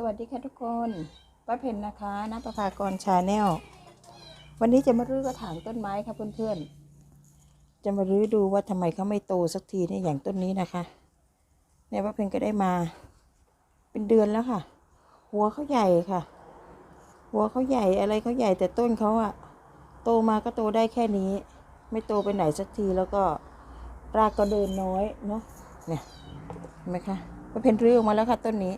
สวัสดีค่ะทุกคนป้าเพนนะคะนประภากรชาแนลวันนี้จะมารื้อกระถางต้นไม้ค่ะเพื่อนๆ จะมารื้อดูว่าทำไมเขาไม่โตสักทีเนี่ยอย่างต้นนี้นะคะเนี่ยป้าเพนก็ได้มา เป็นเดือนแล้วค่ะ หัวเขาใหญ่ค่ะ หัวเขาใหญ่อะไรเขาใหญ่แต่ต้นเขาอะโตมาก็โตได้แค่นี้ ไม่โตไปไหนสักทีแล้วก็รากก็เดินน้อยเนาะเนี่ยเห็นไหมคะป้าเพนรื้อออกมาแล้วค่ะต้นนี้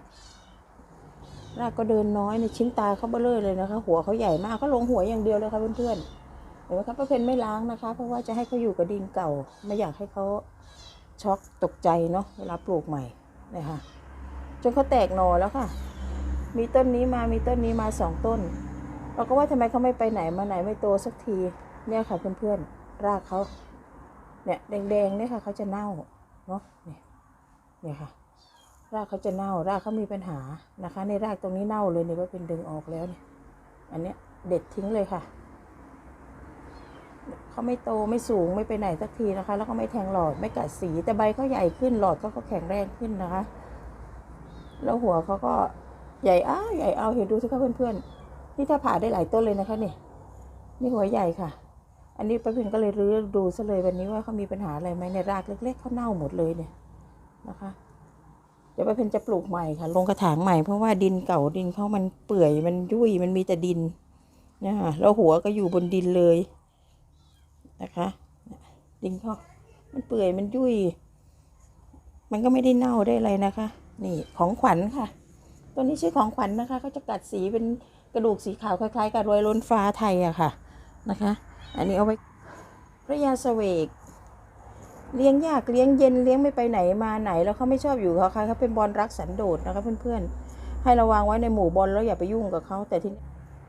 รากก็เดินน้อยในชิ้นตาเขาเบ้อเลยนะคะ หัวเขาใหญ่มากเขาลงหัวอย่างเดียวเลยค่ะเพื่อนๆเห็นไหมคะป้าเพนไม่ล้างนะคะ เพราะว่าจะให้เขาอยู่กับดินเก่า ไม่อยากให้เขาช็อกตกใจเนาะเวลาปลูกใหม่นะคะจนเขาแตกหนอแล้วค่ะ มีต้นนี้มามีต้นนี้มาสองต้น เราก็ว่าทำไมเขาไม่ไปไหนมาไหนไม่โตสักทีเนี่ยค่ะเพื่อนๆรากเขาเนี่ยแดงๆเนี่ยค่ะเขาจะเน่าเนาะเนี่ยเนี่ยค่ะ รากเขาจะเน่า รากเขามีปัญหานะคะ ในรากตรงนี้เน่าเลยเนี่ยว่าเป็นดึงออกแล้วเนี่ยอันเนี้ยเด็ดทิ้งเลยค่ะเขาไม่โตไม่สูงไม่ไปไหนสักทีนะคะ แล้วก็ไม่แทงหลอดไม่กัดสีแต่ใบเขาใหญ่ขึ้นหลอดเขาก็แข็งแรงขึ้นนะคะ แล้วหัวเขาก็ใหญ่อ้าใหญ่เอาเห็นดูสิคะเพื่อนๆนี่ถ้าผ่าได้หลายต้นเลยนะคะนี่นี่หัวใหญ่ค่ะ อันนี้ป้าพินก็เลยรื้อดูซะเลยวันนี้ว่าเขามีปัญหาอะไรไหมในรากเล็ก ๆเขาเน่าหมดเลยเนี่ยนะคะ ดี๋ยวป้าเพนจะปลูกใหม่ค่ะ ลงกระถางใหม่เพราะว่าดินเก่าดินเขามันเปื่อยมันยุ่ยมันมีแต่ดินนะคะแล้วหัวก็อยู่บนดินเลยนะคะดินเขามันเปื่อยมันยุ่ย มันก็ไม่ได้เน่าได้อะไรนะคะ นี่ของขวัญค่ะ ตัวนี้ชื่อของขวัญนะคะเขาจะกัดสีเป็นกระดูกสีขาวคล้ายๆ กับรอยล้นฟ้าไทยอะค่ะนะคะ อันนี้เอาไว้พระยาเสวก เลี้ยงยากเลี้ยงเย็นเลี้ยงไม่ไปไหนมาไหน แล้วเขาไม่ชอบอยู่กับใครเขาเป็นบอลรักสันโดษนะคะเพื่อนๆ ให้ระวังไว้ในหมู่บอลแล้วอย่าไปยุ่งกับเขาแต่ที่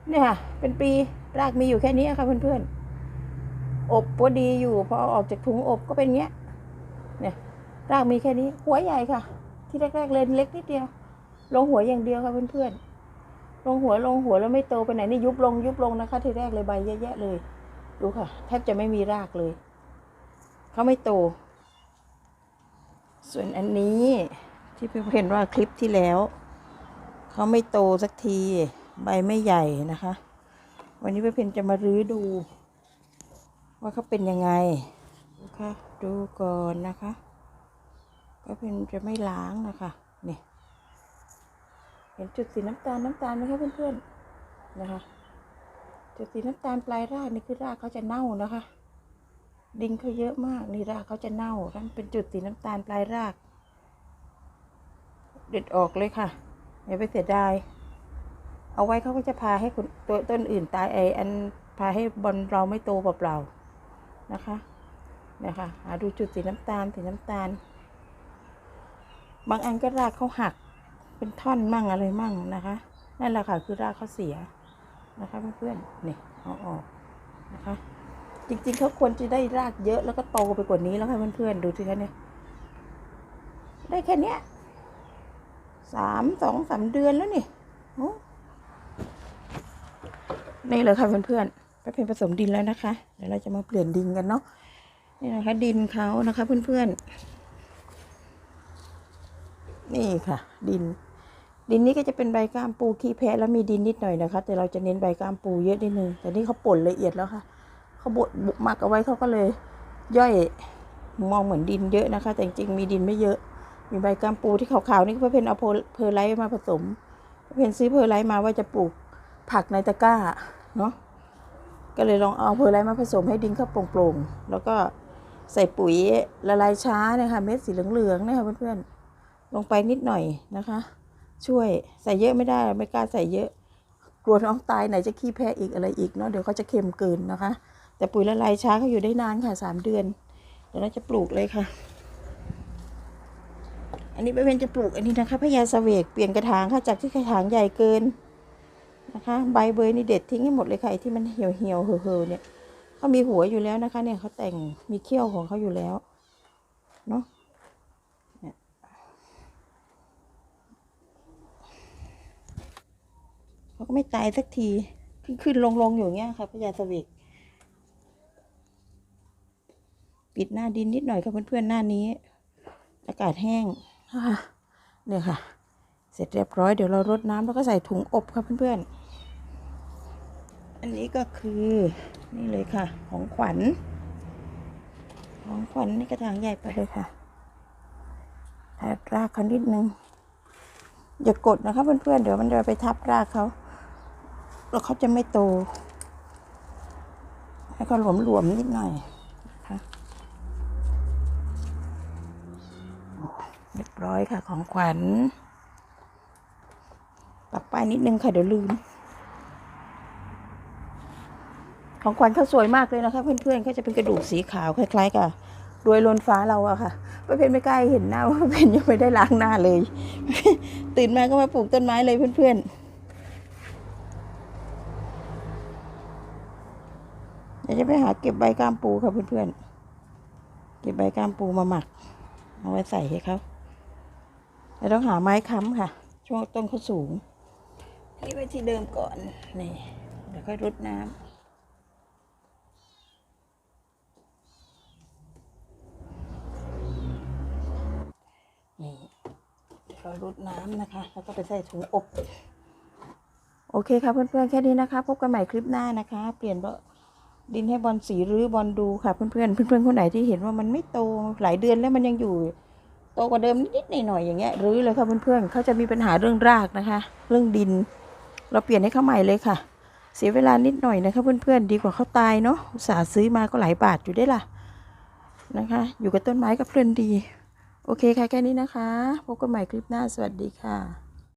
เนี่ยค่ะ เป็นปีรากมีอยู่แค่นี้ค่ะเพื่อนๆ อบก็ดีอยู่พอออกจากถุงอบก็เป็นเงี้ยเนี่ยรากมีแค่นี้ หัวใหญ่ค่ะ ที่แรกๆเลยเล็กนิดเดียว ลงหัวอย่างเดียวค่ะเพื่อนๆลงหัวลงหัวแล้วไม่โตไปไหนนี่ยุบลงยุบลงนะคะ ทีแรกเลยใบเยอะแยะเลย ดูค่ะแทบจะไม่มีรากเลย เขาไม่โต ส่วนอันนี้ที่เพื่อนเห็นว่าคลิปที่แล้ว เขาไม่โตสักทีใบไม่ใหญ่นะคะ วันนี้เพื่อนจะมารื้อดู ว่าเขาเป็นยังไงนะคะดูก่อนนะคะก็เป็นจะไม่ล้างนะคะนี่เห็นจุดสีน้ำตาลน้ำตาลไหมคะเพื่อนๆนะคะ จุดสีน้ำตาลปลายรากนี่คือรากเขาจะเน่านะคะ ดินเขาเยอะมากนี่รากเขาจะเน่านั่นเป็นจุดสีน้ำตาลปลายราก เด็ดออกเลยค่ะอย่าไปเสียดาย เอาไว้เขาก็จะพาให้คนตัวต้นอื่นตายไออันพาให้บอลเราไม่โตเปล่าๆนะคะเนี่ยค่ะหาดูจุดสีน้ำตาลสีน้ำตาล บางอันก็รากเขาหัก เป็นท่อนมั่งอะไรมั่งนะคะนั่นแหละค่ะคือรากเขาเสียนะคะเพื่อนๆนี่เอาออกนะคะ จริงๆเขาควรจะได้รากเยอะแล้วก็โตไปกว่านี้แล้วค่ะเพื่อนๆดูสิคะเนี่ย ได้แค่เนี้ยสามสองสามเดือนแล้วนี่โอ้นี่เลยค่ะเพื่อนๆไปเป็นผสมดินแล้วนะคะ เดี๋ยวเราจะมาเปลี่ยนดินกันเนาะนี่นะคะ ดินเขานะคะเพื่อนๆนี่ค่ะ ดิน ดินนี้ก็จะเป็นใบก้ามปูขี้แพะแล้วมีดินนิดหน่อยนะคะ แต่เราจะเน้นใบก้ามปูเยอะนิดนึงแต่นี่เขาป่นละเอียดแล้วค่ะ เขาบดบุกหมักเอาไว้เขาก็เลยย่อยมองเหมือนดินเยอะนะคะ แต่จริงๆมีดินไม่เยอะ มีใบกามปูที่ขาวๆนี่เพื่อเพนเอาเพอร์ไลท์มาผสม เพนซื้อเพอร์ไลท์มาว่าจะปลูกผักในตะกร้าเนาะก็เลยลองเอาเพอร์ไลท์มาผสมให้ดินเขาโปร่งๆแล้วก็ใส่ปุ๋ยละลายช้าเนี่ยค่ะเม็ดสีเหลืองๆเนี่ยค่ะเพื่อนๆลงไปนิดหน่อยนะคะ ช่วยใส่เยอะไม่ได้ไม่กล้าใส่เยอะกลัวน้องตายไหนจะขี้แพ้อีกอะไรอีกเนาะเดี๋ยวเขาจะเค็มเกินนะคะ แต่ปุ๋ยละลายช้าเขาอยู่ได้นานค่ะสามเดือน เดี๋ยวเราจะปลูกเลยค่ะ อันนี้เป็นจะปลูกอันนี้นะคะพญาเสวกเปลี่ยนกระถางค่ะจากที่กระถางใหญ่เกินนะคะ ใบเบยนี่เด็ดทิ้งให้หมดเลยค่ะไอ้ที่มันเหี่ยวเหี่ยวเห่อเห่อเนี่ยเขามีหัวอยู่แล้วนะคะ เนี่ยเขาแต่งมีเขี้ยวของเขาอยู่แล้วเนาะเขาก็ไม่ตายสักที ขึ้นขึ้นลงลงๆอยู่เงี้ยค่ะพญาเสวก ปิดหน้าดินนิดหน่อยค่ะเพื่อนๆหน้านี้ อากาศแห้งอ่าเนี่ยค่ะ เสร็จเรียบร้อยเดี๋ยวเรารดน้ำแล้วก็ใส่ถุงอบค่ะเพื่อนๆ อันนี้ก็คือนี่เลยค่ะ ของขวัญ ของขวัญนี่กระถางใหญ่ไปเลยค่ะแทกรากเขานิดนึงอย่ากดนะคะเพื่อนๆเดี๋ยวมันจะไปทับรากเขาแล้วเขาจะไม่โตให้เขาหลวมๆนิดหน่อยนะคะ เรียบร้อยค่ะของขวัญปรับป้ายนิดนึงค่ะเดี๋ยวลืม ของขวัญเขาสวยมากเลยนะคะเพื่อนๆเขาจะเป็นกระดูกสีขาวคล้ายๆกับรวยลนฟ้าเราอะค่ะป้าเพนไม่กล้าเห็นหน้าว่าป้าเพนยังไม่ได้ล้างหน้าเลย ตื่นมาก็มาปลูกต้นไม้เลยเพื่อนๆเดี๋ยวจะไปหาเก็บใบกล้ามปูค่ะเพื่อนๆเก็บใบกล้ามปูมาหมัก เอาไว้ใส่ให้เขา แล้วต้องหาไม้ค้ำค่ะ ช่วงต้นเขาสูงนี่ไว้ที่เดิมก่อน นี่ เดี๋ยวค่อยรดน้ำนี่เรารดน้ำนะคะ แล้วก็ไปใส่ถุงอบ โอเคค่ะเพื่อนๆ แค่นี้นะคะ พบกันใหม่คลิปหน้านะคะ เปลี่ยนบดินให้บอลสีหรือบอลดูค่ะเพื่อนๆ เพื่อนๆ คนไหนที่เห็นว่ามันไม่โตหลายเดือนแล้วมันยังอยู่ โตกว่าเดิมนิดๆหน่อยๆอย่างเงี้ยรื้อเลยค่ะเพื่อนๆเขาจะมีปัญหาเรื่องรากนะคะ เรื่องดิน เราเปลี่ยนให้เขาใหม่เลยค่ะ เสียเวลานิดหน่อยนะคะเพื่อนๆดีกว่าเขาตายเนาะสาซื้อมาก็หลายบาทอยู่ได้ล่ะนะคะ อยู่กับต้นไม้ก็เพลินดี โอเคค่ะแค่นี้นะคะพบกันใหม่คลิปหน้าสวัสดีค่ะ